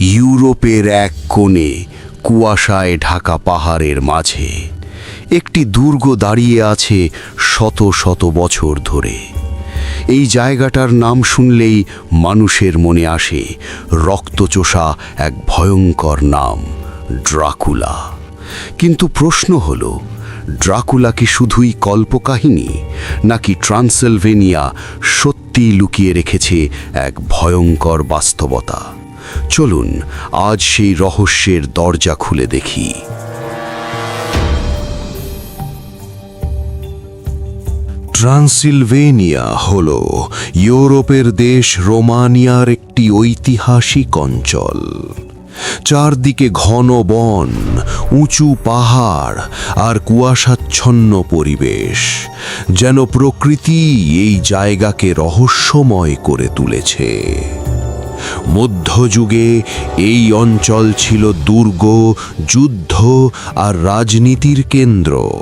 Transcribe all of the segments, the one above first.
ইউরোপের এক কোণে কুয়াশায় ঢাকা পাহাড়ের মাঝে। একটি দুর্গ দাঁড়িয়ে আছে শত শত বছর ধরে। এই জায়গাটার নাম শুনলেই মানুষের মনে আসে রক্তচোষা এক ভয়ঙ্কর নাম, ড্রাকুলা। কিন্তু প্রশ্ন হল, ড্রাকুলা কি শুধুই কল্পকাহিনী, নাকি ট্রান্সেলভেনিয়া সত্যিই লুকিয়ে রেখেছে এক ভয়ঙ্কর বাস্তবতা? চলুন, আজ সেই রহস্যের দরজা খুলে দেখি। ট্রান্সিলভেনিয়া হল ইউরোপের দেশ রোমানিয়ার একটি ঐতিহাসিক অঞ্চল। চারদিকে ঘন বন, উঁচু পাহাড় আর কুয়াশাচ্ছন্ন পরিবেশ, যেন প্রকৃতি এই জায়গাকে রহস্যময় করে তুলেছে। মধ্যযুগে এই অঞ্চল ছিল দুর্গ, যুদ্ধ আর রাজনীতির কেন্দ্র।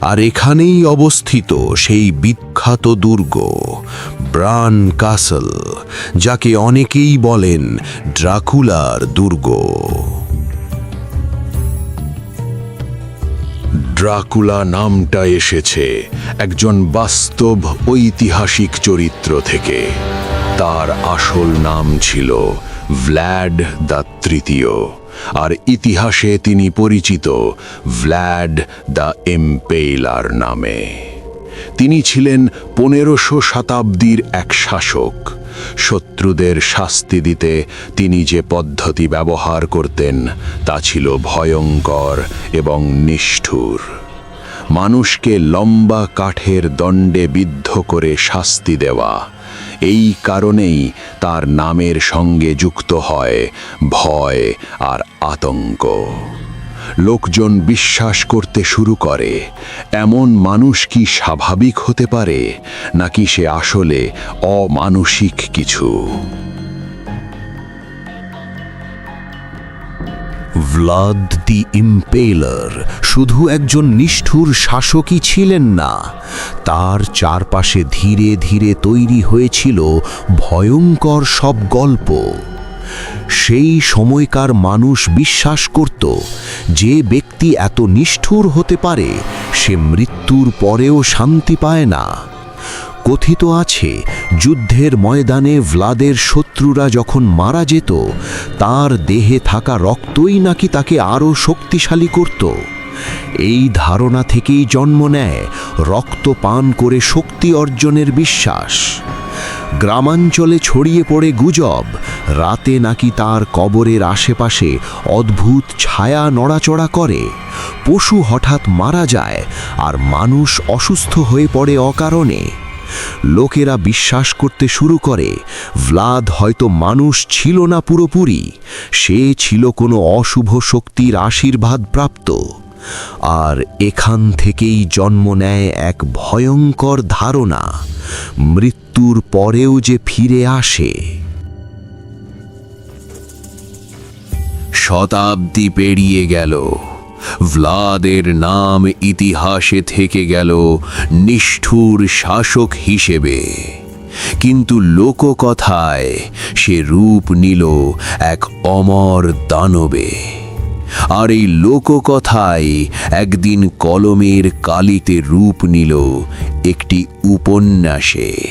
আর এখানেই অবস্থিত সেই বিখ্যাত দুর্গ, ব্রান কাসল, যাকে অনেকেই বলেন ড্রাকুলার দুর্গ। ড্রাকুলা নামটা এসেছে একজন বাস্তব ঐতিহাসিক চরিত্র থেকে। তার আসল নাম ছিল ভ্ল্যাড দ্য তৃতীয়। আর ইতিহাসে তিনি পরিচিত ভ্ল্যাড দ্য এম্পেইলার নামে। তিনি ছিলেন পনেরোশো শতাব্দীর এক শাসক। শত্রুদের শাস্তি দিতে তিনি যে পদ্ধতি ব্যবহার করতেন, তা ছিল ভয়ঙ্কর এবং নিষ্ঠুর। মানুষকে লম্বা কাঠের দণ্ডে বিদ্ধ করে শাস্তি দেওয়া এই কারণেই তার নামের সঙ্গে যুক্ত হয় ভয় আর আতঙ্ক। লোকজন বিশ্বাস করতে শুরু করে, এমন মানুষ কি স্বাভাবিক হতে পারে, নাকি সে আসলে অমানসিক কিছু? ভ্লাদ দি ইম্পেলার শুধু একজন নিষ্ঠুর শাসকই ছিলেন না, তার চারপাশে ধীরে ধীরে তৈরি হয়েছিল ভয়ঙ্কর সব গল্প। সেই সময়কার মানুষ বিশ্বাস করত, যে ব্যক্তি এত নিষ্ঠুর হতে পারে, সে মৃত্যুর পরেও শান্তি পায় না। কথিত আছে, যুদ্ধের ময়দানে ভ্লাদের শত্রুরা যখন মারা যেত, তার দেহে থাকা রক্তই নাকি তাকে আরও শক্তিশালী করত। এই ধারণা থেকেই জন্ম নেয় রক্ত পান করে শক্তি অর্জনের বিশ্বাস। গ্রামাঞ্চলে ছড়িয়ে পড়ে গুজব, রাতে নাকি তার কবরের আশেপাশে অদ্ভুত ছায়া নড়াচড়া করে। পশু হঠাৎ মারা যায় আর মানুষ অসুস্থ হয়ে পড়ে অকারণে। লোকেরা বিশ্বাস করতে শুরু করে, ভ্লাদ হয়তো মানুষ ছিল না পুরোপুরি, সে ছিল কোনো অশুভ শক্তির আশীর্বাদ প্রাপ্ত। আর এখান থেকেই জন্ম নেয় এক ভয়ঙ্কর ধারণা, মৃত্যুর পরেও যে ফিরে আসে। শতাব্দী পেরিয়ে গেল। ভ্লাদের নাম ইতিহাসে থেকে গেল নিষ্ঠুর শাসক হিসেবে। কিন্তু লোককথায় সে রূপ নিল এক অমর দানবে। আর এই লোককথায় একদিন কলমের কালিতে রূপ নিল একটি উপন্যাসে।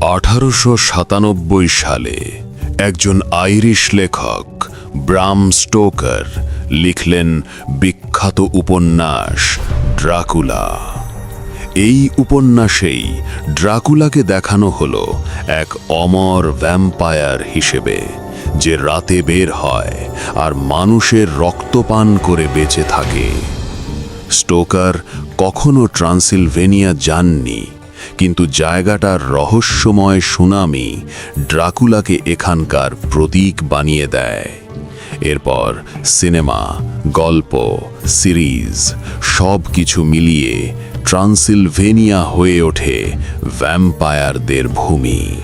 আঠারোশো সাতানব্বই সালে একজন আইরিশ লেখক, ব্রাম স্টোকার, লিখলেন বিখ্যাত উপন্যাস ড্রাকুলা। এই উপন্যাসেই ড্রাকুলাকে দেখানো হলো এক অমর ভ্যাম্পায়ার হিসেবে, যে রাতে বের হয় আর মানুষের রক্তপান করে বেঁচে থাকে। স্টোকার কখনো ট্রান্সিলভেনিয়া যাননি কিন্তু জায়গাটার রহস্যময় সুনামি ড্রাকুলাকে এখানকার প্রতীক বানিয়ে দেয়। এরপর সিনেমা, গল্প, সিরিজ সব কিছু মিলিয়ে ট্রান্সিলভেনিয়া হয়ে ওঠে ভ্যাম্পায়ারদের ভূমি।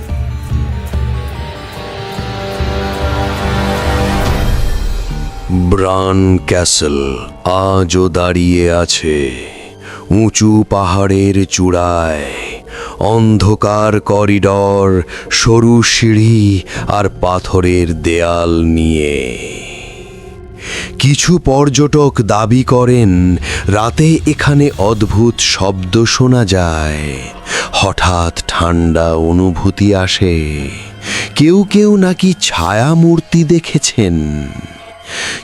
ব্রান ক্যাসল আজও দাঁড়িয়ে আছে। উঁচু পাহাড়ের চূড়ায়, অন্ধকার করিডর, সরু সিঁড়ি আর পাথরের দেয়াল নিয়ে। কিছু পর্যটক দাবি করেন, রাতে এখানে অদ্ভুত শব্দ শোনা যায়। হঠাৎ ঠান্ডা অনুভূতি আসে। কেউ কেউ নাকি ছায়া মূর্তি দেখেছেন।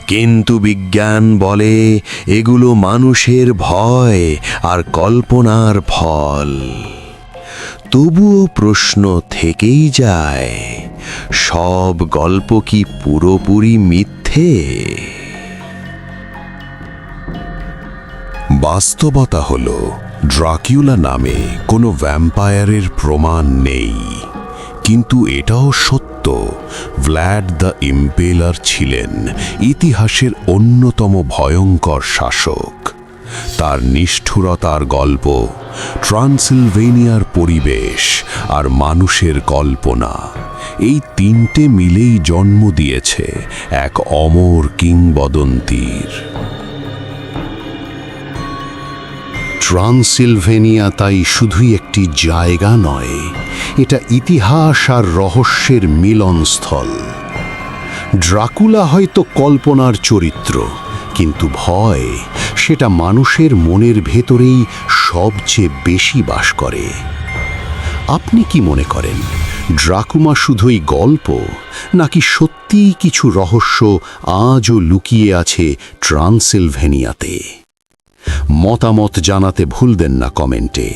কিন্তু বিজ্ঞান বলে এগুলো মানুষের ভয় আর কল্পনার ফল। তবুও প্রশ্ন থেকেই যায়, সব গল্প কি পুরোপুরি মিথ্যে? বাস্তবতা হল, ড্রাকিউলা নামে কোনো ভ্যাম্পায়ারের প্রমাণ নেই। কিন্তু এটাও সত্য, ভ্ল্যাড দ্য ইম্পেলার ছিলেন ইতিহাসের অন্যতম ভয়ঙ্কর শাসক। তার নিষ্ঠুরতার গল্প, ট্রান্সিলভেনিয়ার পরিবেশ আর মানুষের কল্পনা, এই তিনটে মিলেই জন্ম দিয়েছে এক অমর কিংবদন্তির। ট্রান্সিলভেনিয়া তাই শুধুই একটি জায়গা নয়, এটা ইতিহাস আর রহস্যের মিলনস্থল। ড্রাকুলা হয়তো কল্পনার চরিত্র, কিন্তু ভয়, সেটা মানুষের মনের ভেতরেই সবচেয়ে বেশি বাস করে। আপনি কি মনে করেন, ড্রাকুমা শুধুই গল্প, নাকি সত্যিই কিছু রহস্য আজও লুকিয়ে আছে ট্রান্সিলভেনিয়াতে? মতামত জানাতে ভুলবেন না কমেন্টে।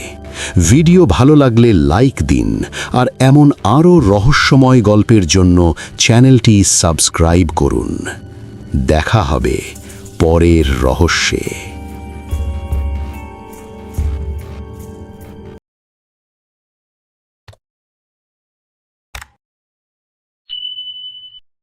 ভিডিও ভালো লাগলে লাইক দিন, আর এমন আরও রহস্যময় গল্পের জন্য চ্যানেলটি সাবস্ক্রাইব করুন। দেখা হবে পরের রহস্যে।